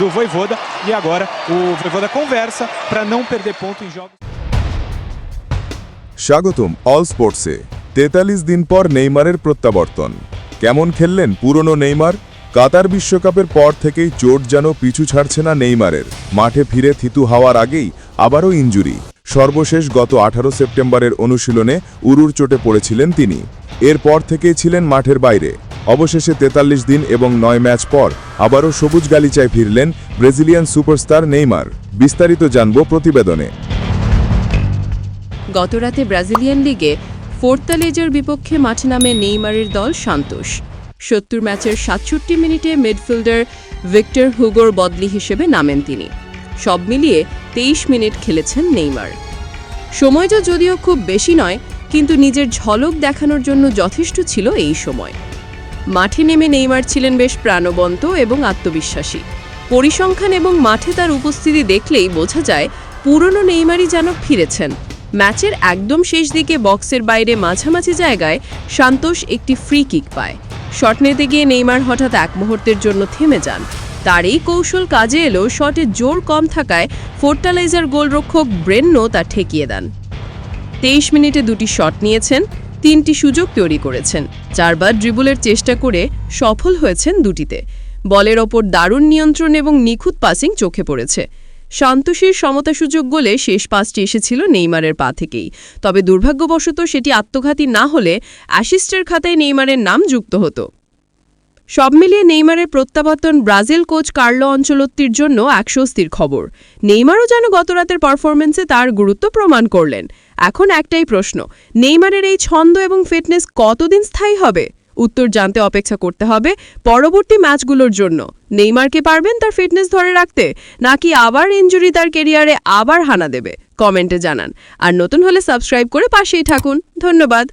do Voivoda. E agora o Voivoda conversa para não perder ponto em jogos. স্বাগতম all স্পোর্টসে তেতাল্লিশ দিন পর নেইমারের প্রত্যাবর্তন। কেমন খেললেন পুরনো নেইমার? কাতার বিশ্বকাপের পর থেকেই চোট যেন পিছু ছাড়ছে না নেইমারের। মাঠে ফিরে থিতু হওয়ার আগেই আবারও ইঞ্জুরি। সর্বশেষ গত আঠারো সেপ্টেম্বরের অনুশীলনে উরুর চোটে পড়েছিলেন তিনি। এরপর থেকেই ছিলেন মাঠের বাইরে। অবশেষে তেতাল্লিশ দিন এবং নয় ম্যাচ পর আবারও সবুজ গালিচায় ফিরলেন ব্রাজিলিয়ান সুপারস্টার নেইমার। বিস্তারিত জানব প্রতিবেদনে। গতরাতে ব্রাজিলিয়ান লিগে ফোর্তালেজের বিপক্ষে মাঠে নামে নেইমারের দল সান্তোষ। সত্তর ম্যাচের সাতষট্টি মিনিটে মিডফিল্ডার ভিক্টর হুগোর বদলি হিসেবে নামেন তিনি। সব মিলিয়ে তেইশ মিনিট খেলেছেন নেইমার। সময়টা যদিও খুব বেশি নয়, কিন্তু নিজের ঝলক দেখানোর জন্য যথেষ্ট ছিল এই সময়। মাঠে নেমে নেইমার ছিলেন বেশ প্রাণবন্ত এবং আত্মবিশ্বাসী। পরিসংখ্যান এবং মাঠে তার উপস্থিতি দেখলেই বোঝা যায়, পুরনো নেইমারই যেন ফিরেছেন। ম্যাচের একদম শেষ দিকে বক্সের বাইরে মাঝামাঝি জায়গায় সান্তোষ একটি ফ্রি কিক পায়। শট নিতে গিয়ে নেইমার হঠাৎ এক মুহূর্তের জন্য থেমে যান। তার এই কৌশল কাজে এলো শটে জোর কম থাকায় ফোর্টালাইজার গোলরক্ষক ব্রেন্নো তা ঠেকিয়ে দেন। তেইশ মিনিটে দুটি শট নিয়েছেন তিনটি সুযোগ তৈরি করেছেন। চারবার ড্রিবলের চেষ্টা করে সফল হয়েছেন দুটিতে। বলের ওপর দারুণ নিয়ন্ত্রণ এবং নিখুঁত পাসিং চোখে পড়েছে। সান্তোষীর সমতা সুযোগ গোলে শেষ পাঁচটি এসেছিল নেইমারের পা থেকেই। তবে দুর্ভাগ্যবশত সেটি আত্মঘাতী না হলে অ্যাসিস্টের খাতায় নেইমারের নাম যুক্ত হতো। সব মিলিয়ে নেইমারের প্রত্যাবর্তন ব্রাজিল কোচ কার্লো অঞ্চলত্তির জন্য এক স্বস্তির খবর। নেইমারও যেন গতরাতের পারফরমেন্সে তার গুরুত্ব প্রমাণ করলেন। এখন একটাই প্রশ্ন, নেইমারের এই ছন্দ এবং ফিটনেস কতদিন স্থায়ী হবে? উত্তর জানতে অপেক্ষা করতে হবে পরবর্তী ম্যাচগুলোর জন্য। নেইমারকে পারবেন তার ফিটনেস ধরে রাখতে, নাকি আবার ইনজুরি তার কেরিয়ারে আবার হানা দেবে? কমেন্টে জানান। আর নতুন হলে সাবস্ক্রাইব করে পাশেই থাকুন। ধন্যবাদ।